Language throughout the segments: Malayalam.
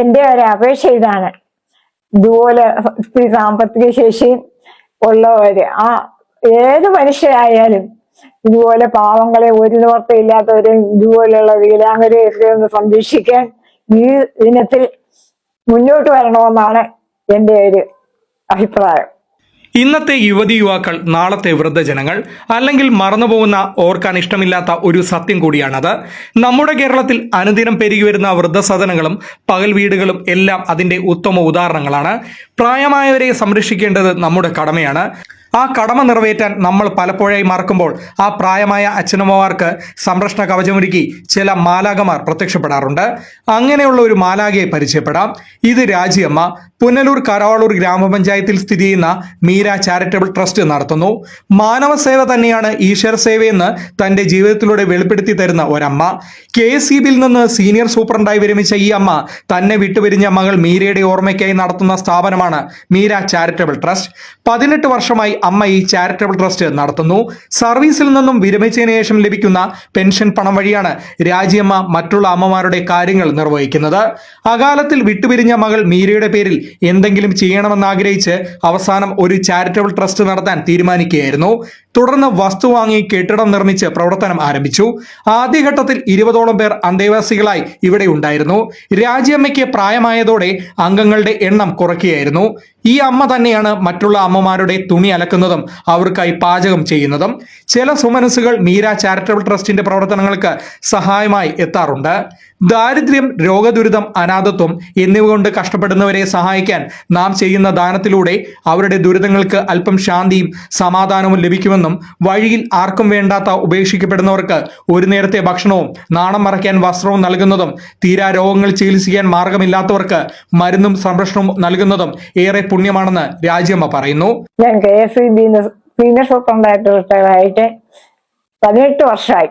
എന്റെ ഒരു അപേക്ഷ ഇതാണ്. ഇതുപോലെ സാമ്പത്തിക ശേഷിയും ഉള്ളവര് ആ ഏത് മനുഷ്യരായാലും ഇതുപോലെ പാവങ്ങളെ ഒരു നിവർത്തിയില്ലാത്തവരും ഇതുപോലെയുള്ള വീരാങ്കരെയൊക്കെ ഒന്ന് സംരക്ഷിക്കാൻ ഈ ദിനത്തിൽ മുന്നോട്ട് വരണമെന്നാണ് എന്റെ ഒരു അഭിപ്രായം. ഇന്നത്തെ യുവതി യുവാക്കൾ നാളത്തെ വൃദ്ധജനങ്ങൾ അല്ലെങ്കിൽ മറന്നുപോകുന്ന ഓർക്കാൻ ഇഷ്ടമില്ലാത്ത ഒരു സത്യം കൂടിയാണത്. നമ്മുടെ കേരളത്തിൽ അനുദിനം പെരുകി വരുന്ന വൃദ്ധസദനങ്ങളും പകൽ വീടുകളും എല്ലാം അതിന്റെ ഉത്തമ ഉദാഹരണങ്ങളാണ്. പ്രായമായവരെ സംരക്ഷിക്കേണ്ടത് നമ്മുടെ കടമയാണ്. ആ കടമ നിറവേറ്റാൻ നമ്മൾ പലപ്പോഴായി മറക്കുമ്പോൾ ആ പ്രായമായ അച്ഛനമ്മമാർക്ക് സംരക്ഷണ കവചമൊരുക്കി ചില മാലാകമാർ പ്രത്യക്ഷപ്പെടാറുണ്ട്. അങ്ങനെയുള്ള ഒരു മാലാകയെ പരിചയപ്പെടാം. ഇത് രാജിയമ്മ പുനലൂർ കരാളൂർ ഗ്രാമപഞ്ചായത്തിൽ സ്ഥിതി ചെയ്യുന്ന മീര ചാരിറ്റബിൾ ട്രസ്റ്റ് നടത്തുന്നു. മാനവ സേവ തന്നെയാണ് ഈശ്വര സേവയെന്ന് തന്റെ ജീവിതത്തിലൂടെ വെളിപ്പെടുത്തി തരുന്ന ഒരമ്മ. കെ എസ് നിന്ന് സീനിയർ സൂപ്രണ്ടായി വിരമിച്ച ഈ അമ്മ തന്നെ വിട്ടുപിരിഞ്ഞ മകൾ മീരയുടെ ഓർമ്മയ്ക്കായി നടത്തുന്ന സ്ഥാപനമാണ് മീര ചാരിറ്റബിൾ ട്രസ്റ്റ്. പതിനെട്ട് വർഷമായി അമ്മ ഈ ചാരിറ്റബിൾ ട്രസ്റ്റ് നടത്തുന്നു. സർവീസിൽ നിന്നും വിരമിച്ചതിന് ശേഷം ലഭിക്കുന്ന പെൻഷൻ പണം വഴിയാണ് രാജിയമ്മ മറ്റുള്ള അമ്മമാരുടെ കാര്യങ്ങൾ നിർവഹിക്കുന്നത്. അകാലത്തിൽ വിട്ടുപിരിഞ്ഞ മകൾ മീരയുടെ പേരിൽ എന്തെങ്കിലും ചെയ്യണമെന്ന് ആഗ്രഹിച്ച് അവസാനം ഒരു ചാരിറ്റബിൾ ട്രസ്റ്റ് നടത്താൻ തീരുമാനിക്കുകയായിരുന്നു. തുടർന്ന് വസ്തു വാങ്ങി കെട്ടിടം നിർമ്മിച്ച് പ്രവർത്തനം ആരംഭിച്ചു. ആദ്യഘട്ടത്തിൽ ഇരുപതോളം പേർ അന്തേവാസികളായി ഇവിടെ ഉണ്ടായിരുന്നു. രാജ്യമ്മയ്ക്ക് പ്രായമായതോടെ അംഗങ്ങളുടെ എണ്ണം കുറയ്ക്കുകയായിരുന്നു. ഈ അമ്മ തന്നെയാണ് മറ്റുള്ള അമ്മമാരുടെ തുണി അലക്കുന്നതും അവർക്കായി പാചകം ചെയ്യുന്നതും. ചില സുമനസുകൾ മീര ചാരിറ്റബിൾ ട്രസ്റ്റിന്റെ പ്രവർത്തനങ്ങൾക്ക് സഹായമായി എത്താറുണ്ട്. ദാരിദ്ര്യം രോഗദുരിതം അനാഥത്വം എന്നിവ കൊണ്ട് കഷ്ടപ്പെടുന്നവരെ സഹായിക്കാൻ നാം ചെയ്യുന്ന ദാനത്തിലൂടെ അവരുടെ ദുരിതങ്ങൾക്ക് അല്പം ശാന്തിയും സമാധാനവും ലഭിക്കുമെന്നും വഴിയിൽ ആർക്കും വേണ്ടാത്ത ഉപേക്ഷിക്കപ്പെടുന്നവർക്ക് ഒരു നേരത്തെ ഭക്ഷണവും നാണം മറയ്ക്കാൻ വസ്ത്രവും നൽകുന്നതും തീരാ രോഗങ്ങൾ ചികിത്സിക്കാൻ മാർഗമില്ലാത്തവർക്ക് മരുന്നും സംരക്ഷണവും നൽകുന്നതും ഏറെ പുണ്യമാണെന്ന് രാജ്യമ്മ പറയുന്നു. ഞാൻ പതിനെട്ട് വർഷമായി.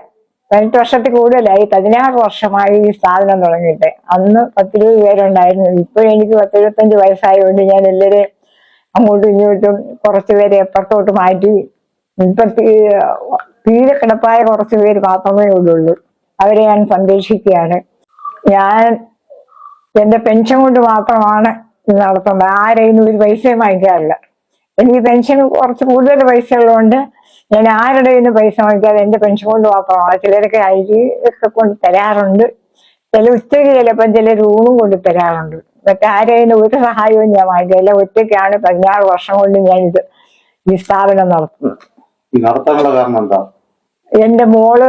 പതിനെട്ട് വർഷത്തിൽ കൂടുതലായി. പതിനാറ് വർഷമായി ഈ സ്ഥാപനം തുടങ്ങിയിട്ട്. അന്ന് പത്തിരുപത് പേരുണ്ടായിരുന്നു. ഇപ്പോൾ എനിക്ക് പത്തിരുപത്തഞ്ച് വയസ്സായതുകൊണ്ട് ഞാൻ എല്ലാവരെയും അങ്ങോട്ടും ഇങ്ങോട്ടും കുറച്ചുപേരെ എപ്പുറത്തോട്ട് മാറ്റി ഇപ്പൊ തീരെ കിടപ്പായ കുറച്ച് പേര് മാത്രമേ ഉള്ളൂ. അവരെ ഞാൻ സംരക്ഷിക്കുകയാണ്. ഞാൻ എന്റെ പെൻഷൻ കൊണ്ട് മാത്രമാണ് നടത്തുന്നത്. ആരെയും ഒരു പൈസയും വാങ്ങിക്കാറില്ല. എനിക്ക് പെൻഷൻ കുറച്ച് കൂടുതൽ പൈസ ഉള്ളതുകൊണ്ട് ഞാൻ ആരുടെ നിന്ന് പൈസ വാങ്ങിക്കാതെ എന്റെ പെൻഷൻ കൊണ്ട് മാത്രമാണ്. ചിലരൊക്കെ അരി ഒക്കെ കൊണ്ട് തരാറുണ്ട്. ചില ഉച്ചയ്ക്ക് ചിലപ്പം ചില റൂമും കൊണ്ട് തരാറുണ്ട്. മറ്റേ ആരെയും ഒരു സഹായവും ഞാൻ വാങ്ങിക്കില്ല ഒറ്റയ്ക്കാണ് പതിനാറ് വർഷം കൊണ്ട് ഞാൻ ഇത് ഈ സ്ഥാപനം നടത്തുന്നത്. നടത്താനുള്ള കാരണം എന്താ? എന്റെ മോൾ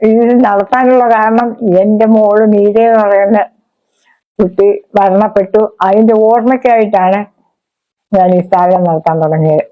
ഇത് നടത്താനുള്ള കാരണം എന്റെ മോൾ നീര എന്ന് പറയുന്ന കുട്ടി മരണപ്പെട്ടു. അതിന്റെ ഓർമ്മയ്ക്കായിട്ടാണ് ഞാൻ ഈ സ്ഥാപനം നടത്താൻ തുടങ്ങിയത്.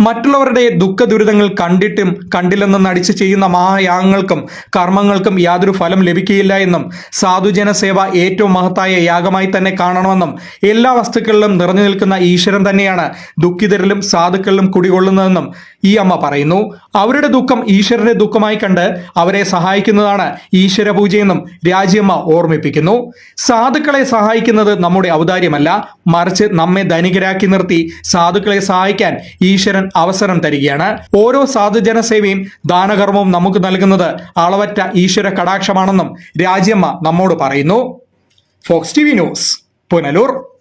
മറ്റുള്ളവരുടെ ദുഃഖ ദുരിതങ്ങൾ കണ്ടിട്ടും കണ്ടില്ലെന്ന് നടിച്ച് ചെയ്യുന്ന മഹായാഗങ്ങൾക്കും കർമ്മങ്ങൾക്കും യാതൊരു ഫലം ലഭിക്കുകയില്ല എന്നും സാധുജന സേവ ഏറ്റവും മഹത്തായ യാഗമായി തന്നെ കാണണമെന്നും എല്ലാ വസ്തുക്കളിലും നിറഞ്ഞു നിൽക്കുന്ന ഈശ്വരൻ തന്നെയാണ് ദുഃഖിതരിലും സാധുക്കളിലും കുടികൊള്ളുന്നതെന്നും ഈ അമ്മ പറയുന്നു. അവരുടെ ദുഃഖം ഈശ്വരന്റെ ദുഃഖമായി കണ്ട് അവരെ സഹായിക്കുന്നതാണ് ഈശ്വര പൂജയെന്നും രാജ്യമ്മ ഓർമ്മിപ്പിക്കുന്നു. സാധുക്കളെ സഹായിക്കുന്നത് നമ്മുടെ ഔദാര്യമല്ല. മറിച്ച് നമ്മെ ധനികരാക്കി നിർത്തി സാധുക്കളെ സഹായിക്കാൻ ഈശ്വരൻ അവസരം തരികയാണ്. ഓരോ സാധുജന സേവയും ദാനകർമ്മവും നമുക്ക് നൽകുന്നത് അളവറ്റ ഈശ്വര കടാക്ഷമാണെന്നും രാജ്യമ്മ നമ്മോട് പറയുന്നു. Fox T V news Punalur.